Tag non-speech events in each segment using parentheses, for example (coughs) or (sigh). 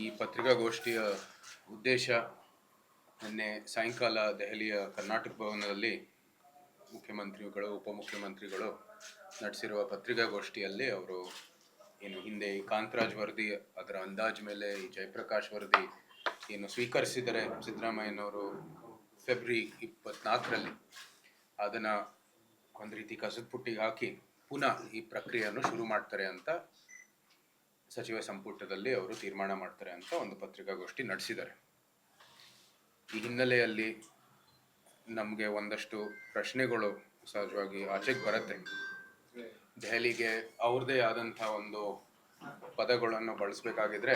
ಈ ಪತ್ರಿಕಾಗೋಷ್ಠಿಯ ಉದ್ದೇಶ ನಿನ್ನೆ ಸಾಯಂಕಾಲ ದೆಹಲಿಯ ಕರ್ನಾಟಕ ಭವನದಲ್ಲಿ ಮುಖ್ಯಮಂತ್ರಿಗಳು, ಉಪಮುಖ್ಯಮಂತ್ರಿಗಳು ನಡೆಸಿರುವ ಪತ್ರಿಕಾಗೋಷ್ಠಿಯಲ್ಲಿ ಅವರು ಏನು ಹಿಂದೆ ಈ ಕಾಂತರಾಜ್ ವರದಿ, ಅದರ ಅಂದಾಜ್ ಮೇಲೆ ಈ ಜಯಪ್ರಕಾಶ್ ವರದಿ ಏನು ಸ್ವೀಕರಿಸಿದರೆ ಸಿದ್ದರಾಮಯ್ಯನವರು ಫೆಬ್ರವರಿ ಇಪ್ಪತ್ನಾಲ್ಕರಲ್ಲಿ ಅದನ್ನು ಒಂದು ರೀತಿ ಕಸದ ಪುಟ್ಟಿಗೆ ಹಾಕಿ ಪುನಃ ಈ ಪ್ರಕ್ರಿಯೆಯನ್ನು ಶುರು ಮಾಡ್ತಾರೆ ಅಂತ ಸಚಿವ ಸಂಪುಟದಲ್ಲಿ ಅವರು ತೀರ್ಮಾನ ಮಾಡ್ತಾರೆ ಅಂತ ಒಂದು ಪತ್ರಿಕಾಗೋಷ್ಠಿ ನಡೆಸಿದ್ದಾರೆ. ಈ ಹಿನ್ನೆಲೆಯಲ್ಲಿ ನಮಗೆ ಒಂದಷ್ಟು ಪ್ರಶ್ನೆಗಳು ಸಹಜವಾಗಿ ಆಚೆಗೆ ಬರುತ್ತೆ. ದೆಹಲಿಗೆ ಅವ್ರದ್ದೇ ಆದಂಥ ಒಂದು ಪದಗಳನ್ನು ಬಳಸಬೇಕಾಗಿದ್ರೆ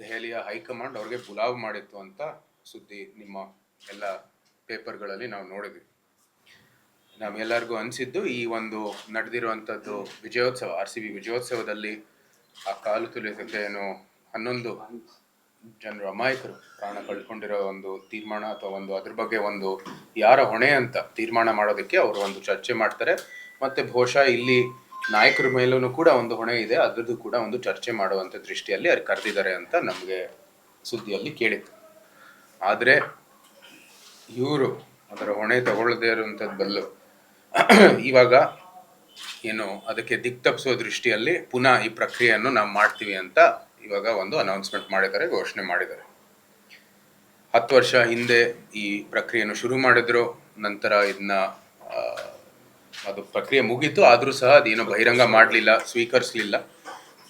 ದೆಹಲಿಯ ಹೈಕಮಾಂಡ್ ಅವ್ರಿಗೆ ಬುಲಾವ್ ಮಾಡಿತ್ತು ಅಂತ ಸುದ್ದಿ ನಿಮ್ಮ ಎಲ್ಲ ಪೇಪರ್ಗಳಲ್ಲಿ ನಾವು ನೋಡಿದ್ವಿ. ನಮ್ಗೆಲ್ಲರಿಗೂ ಅನಿಸಿದ್ದು ಈ ಒಂದು ನಡೆದಿರುವಂಥದ್ದು ವಿಜಯೋತ್ಸವ, ಆರ್ ಸಿ ಬಿ ವಿಜಯೋತ್ಸವದಲ್ಲಿ ಆ ಕಾಲು ತುಳಿತಕ್ಕೆ ಏನು ಹನ್ನೊಂದು ಜನರು ಅಮಾಯಕರು ಪ್ರಾಣ ಕಳ್ಕೊಂಡಿರೋ ಒಂದು ತೀರ್ಮಾನ ಅಥವಾ ಒಂದು ಅದ್ರ ಬಗ್ಗೆ ಒಂದು ಯಾರ ಹೊಣೆ ಅಂತ ತೀರ್ಮಾನ ಮಾಡೋದಕ್ಕೆ ಅವರು ಒಂದು ಚರ್ಚೆ ಮಾಡ್ತಾರೆ. ಮತ್ತೆ ಬಹುಶಃ ಇಲ್ಲಿ ನಾಯಕರ ಮೇಲೂ ಕೂಡ ಒಂದು ಹೊಣೆ ಇದೆ. ಅದ್ರದ್ದು ಕೂಡ ಒಂದು ಚರ್ಚೆ ಮಾಡುವಂಥ ದೃಷ್ಟಿಯಲ್ಲಿ ಅವ್ರು ಕರೆದಿದ್ದಾರೆ ಅಂತ ನಮಗೆ ಸುದ್ದಿಯಲ್ಲಿ ಕೇಳಿತ್ತು ಆದರೆ ಇವರು ಅದರ ಹೊಣೆ ತಗೊಳ್ಳದೇ ಇರುವಂಥದ್ದು ಬಲ್ಲು. ಇವಾಗ ಏನು ಅದಕ್ಕೆ ದಿಕ್ ತಪ್ಪಿಸೋ ದೃಷ್ಟಿಯಲ್ಲಿ ಪುನಃ ಈ ಪ್ರಕ್ರಿಯೆಯನ್ನು ನಾವು ಮಾಡ್ತೀವಿ ಅಂತ ಇವಾಗ ಒಂದು ಅನೌನ್ಸ್ಮೆಂಟ್ ಮಾಡಿದ್ದಾರೆ, ಘೋಷಣೆ ಮಾಡಿದ್ದಾರೆ. ಹತ್ತು ವರ್ಷ ಹಿಂದೆ ಈ ಪ್ರಕ್ರಿಯೆಯನ್ನು ಶುರು ಮಾಡಿದ್ರು, ನಂತರ ಇದನ್ನ ಅದು ಪ್ರಕ್ರಿಯೆ ಮುಗೀತು, ಆದರೂ ಸಹ ಅದೇನು ಬಹಿರಂಗ ಮಾಡಲಿಲ್ಲ, ಸ್ವೀಕರಿಸಲಿಲ್ಲ.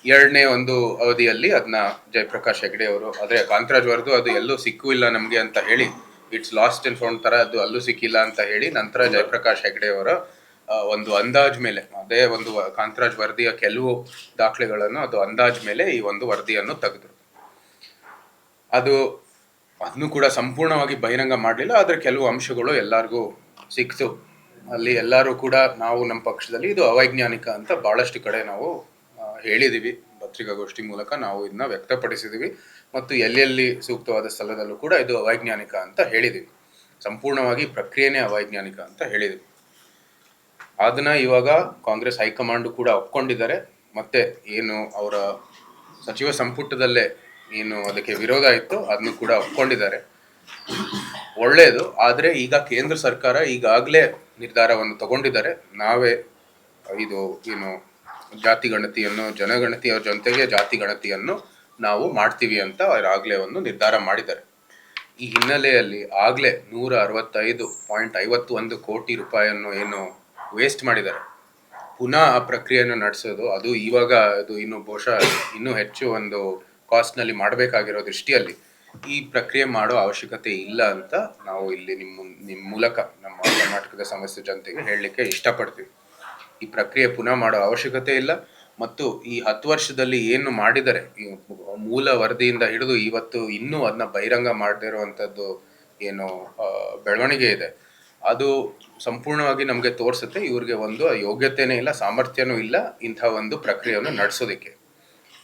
ಎರಡನೇ ಒಂದು ಅವಧಿಯಲ್ಲಿ ಅದನ್ನ ಜಯಪ್ರಕಾಶ್ ಹೆಗಡೆ ಅವರು, ಆದರೆ ಕಾಂತರಾಜ್ ವರದು ಅದು ಎಲ್ಲೂ ಸಿಕ್ಕೂ ಇಲ್ಲ ನಮಗೆ ಅಂತ ಹೇಳಿ ಇಟ್ಸ್ ಲಾಸ್ಟ್ ಅಂಡ್ ಫೌಂಡ್ ಥರ ಅದು ಅಲ್ಲೂ ಸಿಕ್ಕಿಲ್ಲ ಅಂತ ಹೇಳಿ ನಂತರ ಜಯಪ್ರಕಾಶ್ ಹೆಗಡೆ ಅವರ ಒಂದು ಅಂದಾಜ್ ಮೇಲೆ, ಅದೇ ಒಂದು ಕಾಂತರಾಜ್ ವರದಿಯ ಕೆಲವು ದಾಖಲೆಗಳನ್ನು ಅದು ಅಂದಾಜ್ ಮೇಲೆ ಈ ಒಂದು ವರದಿಯನ್ನು ತೆಗೆದ್ರು. ಅದು, ಅದನ್ನು ಕೂಡ ಸಂಪೂರ್ಣವಾಗಿ ಬಹಿರಂಗ ಮಾಡಲಿಲ್ಲ, ಆದರೆ ಕೆಲವು ಅಂಶಗಳು ಎಲ್ಲರಿಗೂ ಸಿಕ್ತು. ಅಲ್ಲಿ ಎಲ್ಲರೂ ಕೂಡ, ನಾವು ನಮ್ಮ ಪಕ್ಷದಲ್ಲಿ ಇದು ಅವೈಜ್ಞಾನಿಕ ಅಂತ ಬಹಳಷ್ಟು ಕಡೆ ನಾವು ಹೇಳಿದ್ದೀವಿ ಪತ್ರಿಕಾಗೋಷ್ಠಿ ಮೂಲಕ ನಾವು ಇದನ್ನ ವ್ಯಕ್ತಪಡಿಸಿದ್ದೀವಿ ಮತ್ತು ಎಲ್ಲೆಲ್ಲಿ ಸೂಕ್ತವಾದ ಸ್ಥಳದಲ್ಲೂ ಕೂಡ ಇದು ಅವೈಜ್ಞಾನಿಕ ಅಂತ ಹೇಳಿದೀವಿ. ಸಂಪೂರ್ಣವಾಗಿ ಪ್ರಕ್ರಿಯೆನೇ ಅವೈಜ್ಞಾನಿಕ ಅಂತ ಹೇಳಿದೀವಿ. ಅದನ್ನ ಇವಾಗ ಕಾಂಗ್ರೆಸ್ ಹೈಕಮಾಂಡ್ ಕೂಡ ಒಪ್ಕೊಂಡಿದ್ದಾರೆ. ಮತ್ತೆ ಏನು ಅವರ ಸಚಿವ ಸಂಪುಟದಲ್ಲೇ ಏನು ಅದಕ್ಕೆ ವಿರೋಧ ಇತ್ತು, ಅದನ್ನು ಕೂಡ ಒಪ್ಕೊಂಡಿದ್ದಾರೆ. ಒಳ್ಳೆಯದು ಆದರೆ ಈಗ ಕೇಂದ್ರ ಸರ್ಕಾರ ಈಗಾಗಲೇ ನಿರ್ಧಾರವನ್ನು ತಗೊಂಡಿದ್ದಾರೆ. ನಾವೇ ಇದು ಏನು ಜಾತಿ ಗಣತಿಯನ್ನು ಜನಗಣತಿಯ ಜೊತೆಗೆ ಜಾತಿ ಗಣತಿಯನ್ನು ನಾವು ಮಾಡ್ತೀವಿ ಅಂತ ಅವರಾಗಲೇ ಒಂದು ನಿರ್ಧಾರ ಮಾಡಿದ್ದಾರೆ. ಈ ಹಿನ್ನೆಲೆಯಲ್ಲಿ ಆಗಲೇ ನೂರ ಅರವತ್ತೈದು ಪಾಯಿಂಟ್ ಐವತ್ತು ಒಂದು ಕೋಟಿ ರೂಪಾಯಿಯನ್ನು ಏನು ವೇಸ್ಟ್ ಮಾಡಿದ್ದಾರೆ. ಪುನಃ ಆ ಪ್ರಕ್ರಿಯೆಯನ್ನು ನಡೆಸೋದು, ಅದು ಇವಾಗ ಅದು ಇನ್ನು ಬಹುಶಃ ಇನ್ನೂ ಹೆಚ್ಚು ಒಂದು ಕಾಸ್ಟ್ನಲ್ಲಿ ಮಾಡಬೇಕಾಗಿರೋ ದೃಷ್ಟಿಯಲ್ಲಿ ಈ ಪ್ರಕ್ರಿಯೆ ಮಾಡೋ ಅವಶ್ಯಕತೆ ಇಲ್ಲ ಅಂತ ನಾವು ಇಲ್ಲಿ ನಿಮ್ಮ ನಿಮ್ಮ ಮೂಲಕ ನಮ್ಮ ಕರ್ನಾಟಕದ ಸಮಸ್ಯೆ ಜನತೆಗೆ ಹೇಳಲಿಕ್ಕೆ ಇಷ್ಟಪಡ್ತೀವಿ. ಈ ಪ್ರಕ್ರಿಯೆ ಪುನಃ ಮಾಡೋ ಅವಶ್ಯಕತೆ ಇಲ್ಲ ಮತ್ತು ಈ ಹತ್ತು ವರ್ಷದಲ್ಲಿ ಏನು ಮಾಡಿದರೆ, ಈ ಮೂಲ ವರದಿಯಿಂದ ಹಿಡಿದು ಇವತ್ತು ಇನ್ನೂ ಅದನ್ನ ಬಹಿರಂಗ ಮಾಡದೇ ಇರುವಂಥದ್ದು ಏನು ಬೆಳವಣಿಗೆ ಇದೆ. ಅದು ಸಂಪೂರ್ಣವಾಗಿ ನಮಗೆ ತೋರಿಸುತ್ತೆ. ಇವ್ರಿಗೆ ಒಂದು ಯೋಗ್ಯತೆನೇ ಇಲ್ಲ, ಸಾಮರ್ಥ್ಯನೂ ಇಲ್ಲ ಇಂಥ ಒಂದು ಪ್ರಕ್ರಿಯೆಯನ್ನು ನಡೆಸೋದಕ್ಕೆ.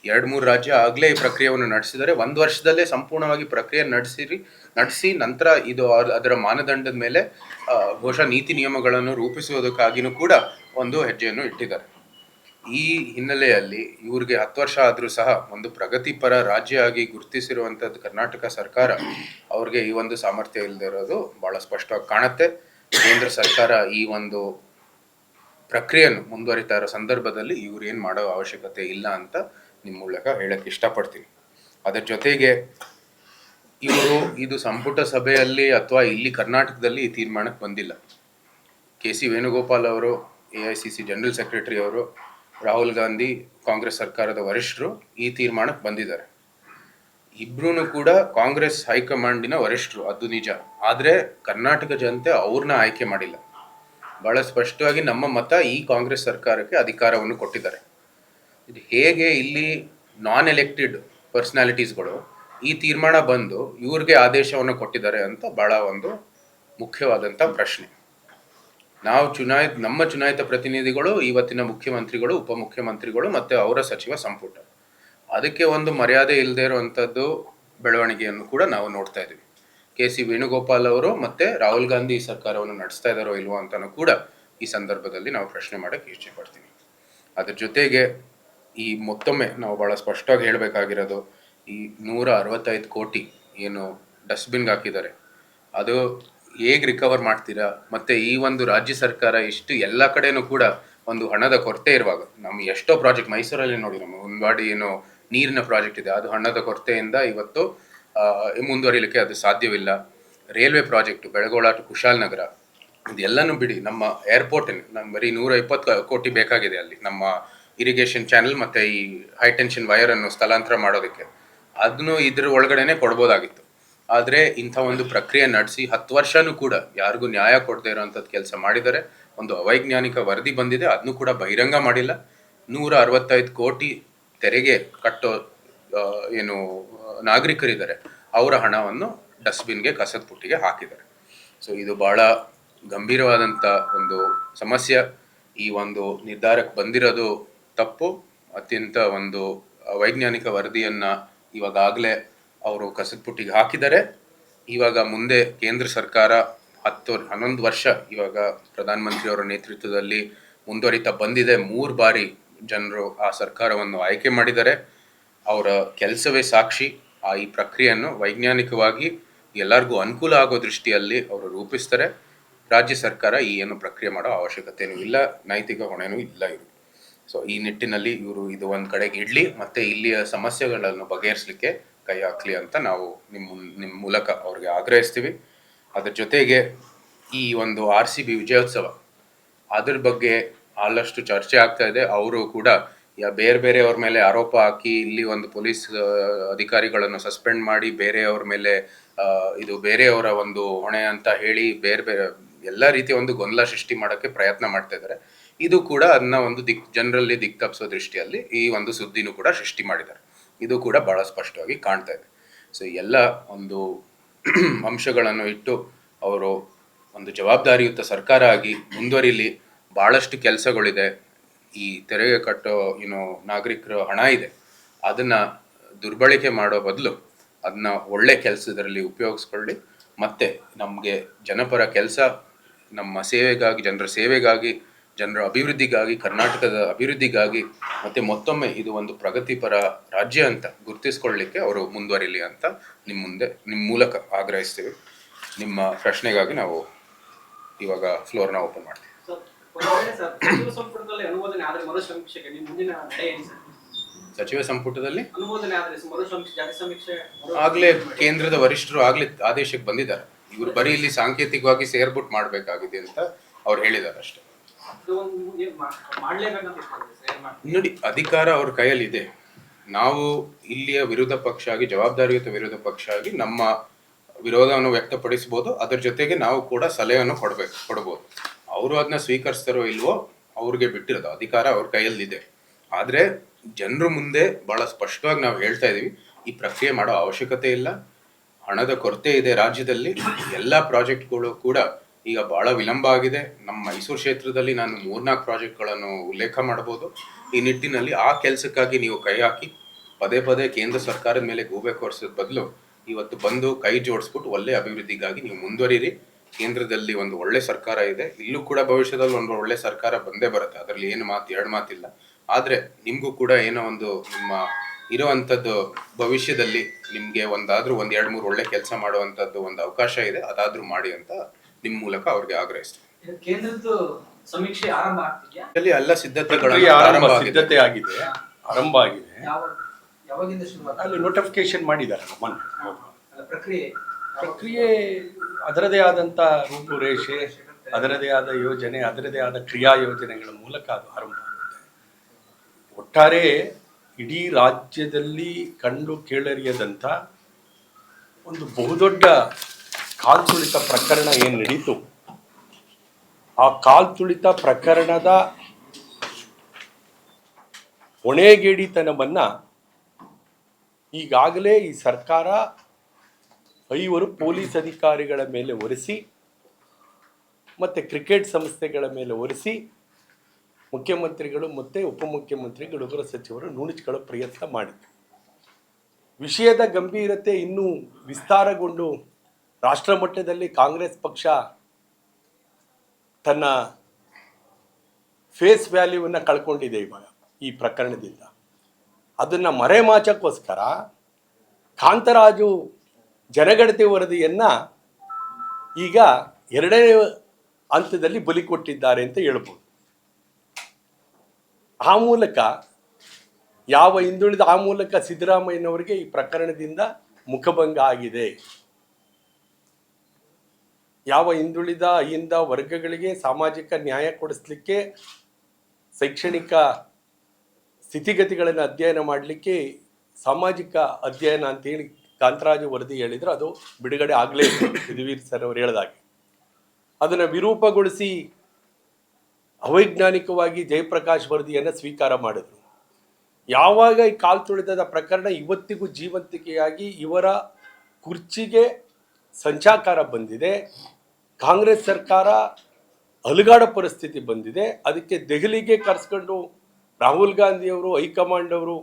ಎರಡು ಮೂರು ರಾಜ್ಯ ಆಗಲೇ ಈ ಪ್ರಕ್ರಿಯೆಯನ್ನು ನಡೆಸಿದರೆ ಒಂದು ವರ್ಷದಲ್ಲೇ ಸಂಪೂರ್ಣವಾಗಿ ಪ್ರಕ್ರಿಯೆ ನಡೆಸಿರಿ, ನಡೆಸಿ ನಂತರ ಇದು ಅದ್- ಅದರ ಮಾನದಂಡದ ಮೇಲೆ ಬಹುಶಃ ನೀತಿ ನಿಯಮಗಳನ್ನು ರೂಪಿಸುವುದಕ್ಕಾಗಿನೂ ಕೂಡ ಒಂದು ಹೆಜ್ಜೆಯನ್ನು ಇಟ್ಟಿದ್ದಾರೆ. ಈ ಹಿನ್ನೆಲೆಯಲ್ಲಿ ಇವ್ರಿಗೆ ಹತ್ತು ವರ್ಷ ಆದರೂ ಸಹ ಒಂದು ಪ್ರಗತಿಪರ ರಾಜ್ಯ ಆಗಿ ಗುರುತಿಸಿರುವಂಥದ್ದು ಕರ್ನಾಟಕ ಸರ್ಕಾರ, ಅವ್ರಿಗೆ ಈ ಒಂದು ಸಾಮರ್ಥ್ಯ ಇಲ್ಲದೆ ಇರೋದು ಭಾಳ ಸ್ಪಷ್ಟವಾಗಿ ಕಾಣುತ್ತೆ. ಕೇಂದ್ರ ಸರ್ಕಾರ ಈ ಒಂದು ಪ್ರಕ್ರಿಯೆಯನ್ನು ಮುಂದುವರಿತಾ ಇರೋ ಸಂದರ್ಭದಲ್ಲಿ ಇವ್ರು ಏನು ಮಾಡೋ ಅವಶ್ಯಕತೆ ಇಲ್ಲ ಅಂತ ನಿಮ್ಮ ಮೂಲಕ ಹೇಳಕ್ಕೆ ಇಷ್ಟಪಡ್ತೀನಿ. ಅದರ ಜೊತೆಗೆ ಇವರು ಇದು ಸಂಪುಟ ಸಭೆಯಲ್ಲಿ ಅಥವಾ ಇಲ್ಲಿ ಕರ್ನಾಟಕದಲ್ಲಿ ಈ ತೀರ್ಮಾನಕ್ಕೆ ಬಂದಿಲ್ಲ. ಕೆ ಸಿ ವೇಣುಗೋಪಾಲ್ ಅವರು, A I C C general secretary ಅವರು, ರಾಹುಲ್ ಗಾಂಧಿ, ಕಾಂಗ್ರೆಸ್ ಸರ್ಕಾರದ ವರಿಷ್ಠರು ಈ ತೀರ್ಮಾನಕ್ಕೆ ಬಂದಿದ್ದಾರೆ. ಇಬ್ರು ಕೂಡ ಕಾಂಗ್ರೆಸ್ ಹೈಕಮಾಂಡಿನ ವರಿಷ್ಠರು ಅದು ನಿಜ. ಆದರೆ ಕರ್ನಾಟಕ ಜನತೆ ಅವ್ರನ್ನ ಆಯ್ಕೆ ಮಾಡಿಲ್ಲ. ಬಹಳ ಸ್ಪಷ್ಟವಾಗಿ ನಮ್ಮ ಮತ ಈ ಕಾಂಗ್ರೆಸ್ ಸರ್ಕಾರಕ್ಕೆ ಅಧಿಕಾರವನ್ನು ಕೊಟ್ಟಿದ್ದಾರೆ. ಇದು ಹೇಗೆ ಇಲ್ಲಿ ನಾನ್ ಎಲೆಕ್ಟೆಡ್ ಪರ್ಸನಾಲಿಟೀಸ್ಗಳು ಈ ತೀರ್ಮಾನ ಬಂದು ಇವ್ರಿಗೆ ಆದೇಶವನ್ನು ಕೊಟ್ಟಿದ್ದಾರೆ ಅಂತ ಬಹಳ ಒಂದು ಮುಖ್ಯವಾದಂಥ ಪ್ರಶ್ನೆ. ನಾವು ಚುನಾಯಿತ, ನಮ್ಮ ಚುನಾಯಿತ ಪ್ರತಿನಿಧಿಗಳು, ಇವತ್ತಿನ ಮುಖ್ಯಮಂತ್ರಿಗಳು ಉಪಮುಖ್ಯಮಂತ್ರಿಗಳು ಮತ್ತು ಅವರ ಸಚಿವ ಸಂಪುಟ. ಅದಕ್ಕೆ ಒಂದು ಮರ್ಯಾದೆ ಇಲ್ಲದೆ ಇರುವಂಥದ್ದು ಬೆಳವಣಿಗೆಯನ್ನು ಕೂಡ ನಾವು ನೋಡ್ತಾ ಇದ್ದೀವಿ. ಕೆ ಸಿ ವೇಣುಗೋಪಾಲ್ ಅವರು ಮತ್ತೆ ರಾಹುಲ್ ಗಾಂಧಿ ಸರ್ಕಾರವನ್ನು ನಡೆಸ್ತಾ ಇದ್ದಾರೋ ಇಲ್ವೋ ಅಂತಲೂ ಕೂಡ ಈ ಸಂದರ್ಭದಲ್ಲಿ ನಾವು ಪ್ರಶ್ನೆ ಮಾಡಕ್ಕೆ ಇಚ್ಛೆ ಪಡ್ತೀನಿ. ಅದ್ರ ಜೊತೆಗೆ ಈ ಮತ್ತೊಮ್ಮೆ ನಾವು ಬಹಳ ಸ್ಪಷ್ಟವಾಗಿ ಹೇಳಬೇಕಾಗಿರೋದು, ಈ ನೂರ ಅರವತ್ತೈದು ಕೋಟಿ ಏನು ಡಸ್ಟ್ಬಿನ್ಗೆ ಹಾಕಿದ್ದಾರೆ, ಅದು ಹೇಗೆ ರಿಕವರ್ ಮಾಡ್ತೀರಾ? ಮತ್ತೆ ಈ ಒಂದು ರಾಜ್ಯ ಸರ್ಕಾರ ಇಷ್ಟು ಎಲ್ಲ ಕಡೆನೂ ಕೂಡ ಒಂದು ಹಣದ ಕೊರತೆ ಇರುವಾಗ, ನಮ್ಮ ಎಷ್ಟೋ ಪ್ರಾಜೆಕ್ಟ್ ಮೈಸೂರಲ್ಲಿ ನೋಡಿ, ನಮ್ಮ ಉನ್ವಾಡಿ ಏನು ನೀರಿನ ಪ್ರಾಜೆಕ್ಟ್ ಇದೆ. ಅದು ಹಣದ ಕೊರತೆಯಿಂದ ಇವತ್ತು ಮುಂದುವರಿಲಿಕ್ಕೆ ಅದು ಸಾಧ್ಯವಿಲ್ಲ. Railway project, Belagola to Kushalnagar ಇದೆಲ್ಲನೂ ಬಿಡಿ. ನಮ್ಮ ಏರ್ಪೋರ್ಟ್ ನಮ್ಮ ಬರೀ ನೂರ ಇಪ್ಪತ್ತು ಕೋಟಿ ಬೇಕಾಗಿದೆ ಅಲ್ಲಿ, ನಮ್ಮ ಇರಿಗೇಷನ್ ಚಾನೆಲ್ ಮತ್ತು ಈ ಹೈ ಟೆನ್ಷನ್ ವೈರ್ ಅನ್ನು ಸ್ಥಳಾಂತರ ಮಾಡೋದಕ್ಕೆ. ಅದನ್ನು ಇದ್ರ ಒಳಗಡೆನೆ ಕೊಡ್ಬೋದಾಗಿತ್ತು. ಆದರೆ ಇಂಥ ಒಂದು ಪ್ರಕ್ರಿಯೆ ನಡೆಸಿ ಹತ್ತು ವರ್ಷನೂ ಕೂಡ ಯಾರಿಗೂ ನ್ಯಾಯ ಕೊಡದೇ ಇರೋವಂಥದ್ದು ಕೆಲಸ ಮಾಡಿದ್ದಾರೆ ಒಂದು ಅವೈಜ್ಞಾನಿಕ ವರದಿ ಬಂದಿದೆ ಅದನ್ನು ಕೂಡ ಬಹಿರಂಗ ಮಾಡಿಲ್ಲ. ನೂರ ಅರವತ್ತೈದು ಕೋಟಿ ತೆರಿಗೆ ಕಟ್ಟೋ ಏನು, ನಾಗರಿಕರಿದ್ದಾರೆ, ಅವರ ಹಣವನ್ನು ಡಸ್ಟ್ಬಿನ್ಗೆ ಕಸದ ಪುಟ್ಟಿಗೆ ಹಾಕಿದ್ದಾರೆ. ಸೊ, ಇದು ಬಹಳ ಗಂಭೀರವಾದಂಥ ಒಂದು ಸಮಸ್ಯೆ. ಈ ಒಂದು ನಿರ್ಧಾರಕ್ಕೆ ಬಂದಿರೋದು ತಪ್ಪು. ಅತ್ಯಂತ ಒಂದು ವೈಜ್ಞಾನಿಕ ವರದಿಯನ್ನು ಇವಾಗಲೇ ಅವರು ಕಸದ ಪುಟ್ಟಿಗೆ ಹಾಕಿದ್ದಾರೆ. ಇವಾಗ ಮುಂದೆ ಕೇಂದ್ರ ಸರ್ಕಾರ ಹತ್ತು, ಹನ್ನೊಂದು ವರ್ಷ ಇವಾಗ ಪ್ರಧಾನಮಂತ್ರಿಯವರ ನೇತೃತ್ವದಲ್ಲಿ ಮುಂದುವರಿತಾ ಬಂದಿದೆ. ಮೂರು ಬಾರಿ ಜನರು ಆ ಸರ್ಕಾರವನ್ನು ಆಯ್ಕೆ ಮಾಡಿದರೆ ಅವರ ಕೆಲಸವೇ ಸಾಕ್ಷಿ. ಆ ಈ ಪ್ರಕ್ರಿಯೆಯನ್ನು ವೈಜ್ಞಾನಿಕವಾಗಿ ಎಲ್ಲರಿಗೂ ಅನುಕೂಲ ಆಗೋ ದೃಷ್ಟಿಯಲ್ಲಿ ಅವರು ರೂಪಿಸ್ತಾರೆ. ರಾಜ್ಯ ಸರ್ಕಾರ ಈ ಏನು ಪ್ರಕ್ರಿಯೆ ಮಾಡೋ ಅವಶ್ಯಕತೆಯೂ ಇಲ್ಲ, ನೈತಿಕ ಹೊಣೆನೂ ಇಲ್ಲ ಇವರು. ಸೊ ಈ ನಿಟ್ಟಿನಲ್ಲಿ ಇವರು ಇದು ಒಂದು ಕಡೆಗೆ ಇಡ್ಲಿ, ಮತ್ತೆ ಇಲ್ಲಿಯ ಸಮಸ್ಯೆಗಳನ್ನು ಬಗೆಹರಿಸಲಿಕ್ಕೆ ಕೈ ಹಾಕ್ಲಿ ಅಂತ ನಾವು ನಿಮ್ಮ ನಿಮ್ಮ ಮೂಲಕ ಅವ್ರಿಗೆ ಆಗ್ರಹಿಸ್ತೀವಿ. ಅದ್ರ ಜೊತೆಗೆ ಈ ಒಂದು ಆರ್ ಸಿ ಬಿ ವಿಜಯೋತ್ಸವ, ಅದ್ರ ಬಗ್ಗೆ ಆದಷ್ಟು ಚರ್ಚೆ ಆಗ್ತಾ ಇದೆ. ಅವರು ಕೂಡ ಬೇರೆ ಬೇರೆಯವ್ರ ಮೇಲೆ ಆರೋಪ ಹಾಕಿ ಇಲ್ಲಿ ಒಂದು ಪೊಲೀಸ್ ಅಧಿಕಾರಿಗಳನ್ನು ಸಸ್ಪೆಂಡ್ ಮಾಡಿ ಬೇರೆಯವ್ರ ಮೇಲೆ ಇದು ಬೇರೆಯವರ ಒಂದು ಹೊಣೆ ಅಂತ ಹೇಳಿ ಬೇರೆ ಬೇರೆ ಎಲ್ಲ ರೀತಿಯ ಒಂದು ಗೊಂದಲ ಸೃಷ್ಟಿ ಮಾಡೋಕ್ಕೆ ಪ್ರಯತ್ನ ಮಾಡ್ತಾ ಇದ್ದಾರೆ. ಇದು ಕೂಡ ಅದನ್ನ ಒಂದು ದಿಕ್, ಜನರಲ್ಲಿ ದಿಕ್ ತಪ್ಪಿಸೋ ದೃಷ್ಟಿಯಲ್ಲಿ ಈ ಒಂದು ಸುದ್ದಿನೂ ಕೂಡ ಸೃಷ್ಟಿ ಮಾಡಿದ್ದಾರೆ. ಇದು ಕೂಡ ಬಹಳ ಸ್ಪಷ್ಟವಾಗಿ ಕಾಣ್ತಾ ಇದೆ. ಸೊ, ಎಲ್ಲ ಒಂದು (clears throat) ಅಂಶಗಳನ್ನು ಇಟ್ಟು ಅವರು ಒಂದು ಜವಾಬ್ದಾರಿಯುತ ಸರ್ಕಾರ ಆಗಿ ಮುಂದುವರಿಲಿ. ಬಹಳಷ್ಟು ಕೆಲಸಗಳಿದೆ. ಈ ತೆರಿಗೆ ಕಟ್ಟೋ ಏನೋ ನಾಗರಿಕರ ಹಣ ಇದೆ. ಅದನ್ನು ದುರ್ಬಳಕೆ ಮಾಡೋ ಬದಲು ಅದನ್ನ ಒಳ್ಳೆ ಕೆಲಸದಲ್ಲಿ ಉಪಯೋಗಿಸ್ಕೊಳ್ಳಿ. ಮತ್ತೆ ನಮಗೆ ಜನಪರ ಕೆಲಸ, ನಮ್ಮ ಸೇವೆಗಾಗಿ, ಜನರ ಸೇವೆಗಾಗಿ, ಜನರ ಅಭಿವೃದ್ಧಿಗಾಗಿ, ಕರ್ನಾಟಕದ ಅಭಿವೃದ್ಧಿಗಾಗಿ, ಮತ್ತೆ ಮತ್ತೊಮ್ಮೆ ಇದು ಒಂದು ಪ್ರಗತಿಪರ ರಾಜ್ಯ ಅಂತ ಗುರುತಿಸ್ಕೊಳ್ಳಿಕ್ಕೆ ಅವರು ಮುಂದುವರಿಲಿ ಅಂತ ನಿಮ್ಮ ಮುಂದೆ ನಿಮ್ಮ ಮೂಲಕ ಆಗ್ರಹಿಸ್ತೀವಿ. ನಿಮ್ಮ ಪ್ರಶ್ನೆಗಾಗಿ ನಾವು ಇವಾಗ ಫ್ಲೋರ್ನ ಓಪನ್ ಮಾಡ್ತೀವಿ. ಸಚಿವ ಸಂಪುಟದಲ್ಲಿ ಅನುಮೋದನೆ ಆದರೆ ಮರು ಸಮೀಕ್ಷೆಗೆ ನಿಮ್ಮ ಮುಂದಿನ ನಡೆ ಏನು ಸರ್? ಸಚಿವ ಸಂಪುಟದಲ್ಲಿ? ಅನುಮೋದನೆ ಆದರೆ ಮರು ಸಮೀಕ್ಷೆ ಜಾರಿ ಸಮೀಕ್ಷೆ ಆಗ್ಲೇ ಕೇಂದ್ರದ ವರಿಷ್ಠರು ಆಗ್ಲೇ ಆದೇಶಕ್ಕೆ ಬಂದಿದ್ದಾರೆ. ಇವರು ಬರೀ ಇಲ್ಲಿ ಸಾಂಕೇತಿಕವಾಗಿ ಸೇರ್ಬಿಟ್ಟು ಮಾಡಬೇಕಾಗಿದೆ ಅಂತ ಅವ್ರು ಹೇಳಿದ್ದಾರೆ ಅಷ್ಟೇ? ನೋಡಿ ಅಧಿಕಾರ ಅವ್ರ ಕೈಯಲ್ಲಿ ಇದೆ. ನಾವು ಇಲ್ಲಿಯ ವಿರೋಧ ಪಕ್ಷ ಆಗಿ ಜವಾಬ್ದಾರಿಯುತ ವಿರೋಧ ಪಕ್ಷ ಆಗಿ ನಮ್ಮ ವಿರೋಧವನ್ನು ವ್ಯಕ್ತಪಡಿಸಬಹುದು ಅದರ ಜೊತೆಗೆ ನಾವು ಕೂಡ ಸಲಹೆಯನ್ನು ಕೊಡಬೇಕು ಕೊಡ್ಬೋದು. ಅವರು ಅದನ್ನ ಸ್ವೀಕರಿಸ್ತಾರೋ ಇಲ್ವೋ ಅವ್ರಿಗೆ ಬಿಟ್ಟಿರೋದು. ಅಧಿಕಾರ ಅವ್ರ ಕೈಯಲ್ಲಿದೆ. ಆದರೆ ಜನರ ಮುಂದೆ ಬಹಳ ಸ್ಪಷ್ಟವಾಗಿ ನಾವು ಹೇಳ್ತಾ ಇದೀವಿ, ಈ ಪ್ರಕ್ರಿಯೆ ಮಾಡೋ ಅವಶ್ಯಕತೆ ಇಲ್ಲ. ಹಣದ ಕೊರತೆ ಇದೆ ರಾಜ್ಯದಲ್ಲಿ. ಎಲ್ಲ ಪ್ರಾಜೆಕ್ಟ್ಗಳು ಕೂಡ ಈಗ ಬಹಳ ವಿಳಂಬ ಆಗಿದೆ. ನಮ್ಮ ಮೈಸೂರು ಕ್ಷೇತ್ರದಲ್ಲಿ ನಾನು ಮೂರ್ನಾಲ್ಕು ಪ್ರಾಜೆಕ್ಟ್ಗಳನ್ನು ಉಲ್ಲೇಖ ಮಾಡಬಹುದು. ಈ ನಿಟ್ಟಿನಲ್ಲಿ ಆ ಕೆಲಸಕ್ಕಾಗಿ ನೀವು ಕೈ ಹಾಕಿ, ಪದೇ ಪದೇ ಕೇಂದ್ರ ಸರ್ಕಾರದ ಮೇಲೆ ಗೂಬೆ ಕೊರಿಸೋದ್ ಬದಲು ಇವತ್ತು ಬಂದು ಕೈ ಜೋಡಿಸ್ಬಿಟ್ಟು ಒಳ್ಳೆ ಅಭಿವೃದ್ಧಿಗಾಗಿ ನೀವು ಮುಂದುವರಿರಿ. ಕೇಂದ್ರದಲ್ಲಿ ಒಂದು ಒಳ್ಳೆ ಸರ್ಕಾರ ಇದೆ ಇಲ್ಲೂ ಕೂಡ ಭವಿಷ್ಯದಲ್ಲಿ ಒಂದು ಒಳ್ಳೆ ಸರ್ಕಾರ ಬಂದೇ ಬರುತ್ತೆ. ಅದರಲ್ಲಿ ಏನು ಮಾತು ಎರಡು ಮಾತಿಲ್ಲ. ಆದ್ರೆ ನಿಮ್ಗೂ ಕೂಡ ಏನೋ ಒಂದು ನಿಮ್ಮ ಇರುವಂತದ್ದು ಭವಿಷ್ಯದಲ್ಲಿ ನಿಮ್ಗೆ ಒಂದಾದ್ರೂ ಒಂದ್ ಎರಡ್ ಮೂರು ಒಳ್ಳೆ ಕೆಲಸ ಮಾಡುವಂತದ್ದು ಒಂದು ಅವಕಾಶ ಇದೆ ಅದಾದ್ರೂ ಮಾಡಿ ಅಂತ ನಿಮ್ ಮೂಲಕ ಅವ್ರಿಗೆ ಆಗ್ರಹಿಸ್ತೀನಿ. ಸಮೀಕ್ಷೆ ಆರಂಭ ಆಗ್ತಿದ್ಯಾ? ಅಲ್ಲಿ ಎಲ್ಲ ಸಿದ್ಧತೆಗಳು ಆರಂಭ ಆಗಿದೆ. ಸಿದ್ಧತೆ ಆಗಿದೆ ಆರಂಭ ಆಗಿದೆ. ಯಾವ ಯಾವಾಗಿಂದ ಶುರು ಅಲ್ಲಿ ನೋಟಿಫಿಕೇಶನ್ ಮಾಡಿದ್ದಾರೆ ಪ್ರಕ್ರಿಯೆ. ಪ್ರಕ್ರಿಯೆ ಅದರದೇ ಆದಂಥ ರೂಪುರೇಷೆ, ಅದರದೇ ಆದ ಯೋಜನೆ, ಅದರದೇ ಆದ ಕ್ರಿಯಾ ಯೋಜನೆಗಳ ಮೂಲಕ ಅದು ಆರಂಭ ಆಗುತ್ತೆ. ಒಟ್ಟಾರೆ ಇಡೀ ರಾಜ್ಯದಲ್ಲಿ ಕಂಡು ಕೇಳರಿಯದಂಥ ಒಂದು ಬಹುದೊಡ್ಡ ಕಾಲ್ತುಳಿತ ಪ್ರಕರಣ ಏನು ನಡೀತು? ಆ ಕಾಲ್ತುಳಿತ ಪ್ರಕರಣದ ಹೊಣೆಗೇಡಿತನವನ್ನು ಈಗಾಗಲೇ ಈ ಸರ್ಕಾರ ಐವರು ಪೊಲೀಸ್ ಅಧಿಕಾರಿಗಳ ಮೇಲೆ ಒರೆಸಿ, ಮತ್ತು ಕ್ರಿಕೆಟ್ ಸಂಸ್ಥೆಗಳ ಮೇಲೆ ಒರೆಸಿ, ಮುಖ್ಯಮಂತ್ರಿಗಳು ಮತ್ತು ಉಪಮುಖ್ಯಮಂತ್ರಿಗಳು ಗೃಹ ಸಚಿವರು ನುಣುಚ್ಕೊಳ್ಳೋ ಪ್ರಯತ್ನ ಮಾಡಿದರು. ವಿಷಯದ ಗಂಭೀರತೆ ಇನ್ನೂ ವಿಸ್ತಾರಗೊಂಡು ರಾಷ್ಟ್ರ ಮಟ್ಟದಲ್ಲಿ ಕಾಂಗ್ರೆಸ್ ಪಕ್ಷ ತನ್ನ ಫೇಸ್ ವ್ಯಾಲ್ಯೂವನ್ನು ಕಳ್ಕೊಂಡಿದೆ ಇವಾಗ ಈ ಪ್ರಕರಣದಿಂದ. ಅದನ್ನು ಮರೆಮಾಚಕ್ಕೋಸ್ಕರ ಕಾಂತರಾಜು ಜನಗಣತಿ ವರದಿಯನ್ನು ಈಗ ಎರಡನೇ ಹಂತದಲ್ಲಿ ಬಲಿ ಕೊಟ್ಟಿದ್ದಾರೆ ಅಂತ ಹೇಳ್ಬೋದು. ಆ ಮೂಲಕ ಯಾವ ಹಿಂದುಳಿದ, ಆ ಮೂಲಕ ಸಿದ್ದರಾಮಯ್ಯನವರಿಗೆ ಈ ಪ್ರಕರಣದಿಂದ ಮುಖಭಂಗ ಆಗಿದೆ. ಯಾವ ಹಿಂದುಳಿದ, ಅಹಿಂದ ವರ್ಗಗಳಿಗೆ ಸಾಮಾಜಿಕ ನ್ಯಾಯ ಕೊಡಿಸ್ಲಿಕ್ಕೆ, ಶೈಕ್ಷಣಿಕ ಸ್ಥಿತಿಗತಿಗಳನ್ನು ಅಧ್ಯಯನ ಮಾಡಲಿಕ್ಕೆ ಸಾಮಾಜಿಕ ಅಧ್ಯಯನ ಅಂತೇಳಿ ಕಾಂತರಾಜು ವರದಿ ಹೇಳಿದ್ರು ಅದು ಬಿಡುಗಡೆ ಆಗಲೇ ಯದುವೀರ್ (coughs) ಸರ್ ಅವರು ಹೇಳಿದಾಗೆ. ಅದನ್ನು ವಿರೂಪಗೊಳಿಸಿ ಅವೈಜ್ಞಾನಿಕವಾಗಿ ಜಯಪ್ರಕಾಶ್ ವರದಿಯನ್ನು ಸ್ವೀಕಾರ ಮಾಡಿದ್ರು. ಯಾವಾಗ ಈ ಕಾಲ್ ತುಳಿತದ ಪ್ರಕರಣ ಇವತ್ತಿಗೂ ಜೀವಂತಿಕೆಯಾಗಿ ಇವರ ಕುರ್ಚಿಗೆ ಸಂಚಾಕಾರ ಬಂದಿದೆ, ಕಾಂಗ್ರೆಸ್ ಸರ್ಕಾರ ಅಲುಗಾಡ ಪರಿಸ್ಥಿತಿ ಬಂದಿದೆ, ಅದಕ್ಕೆ ದೆಹಲಿಗೆ ಕರೆಸ್ಕೊಂಡು ರಾಹುಲ್ ಗಾಂಧಿಯವರು, ಹೈಕಮಾಂಡ್ ಅವರು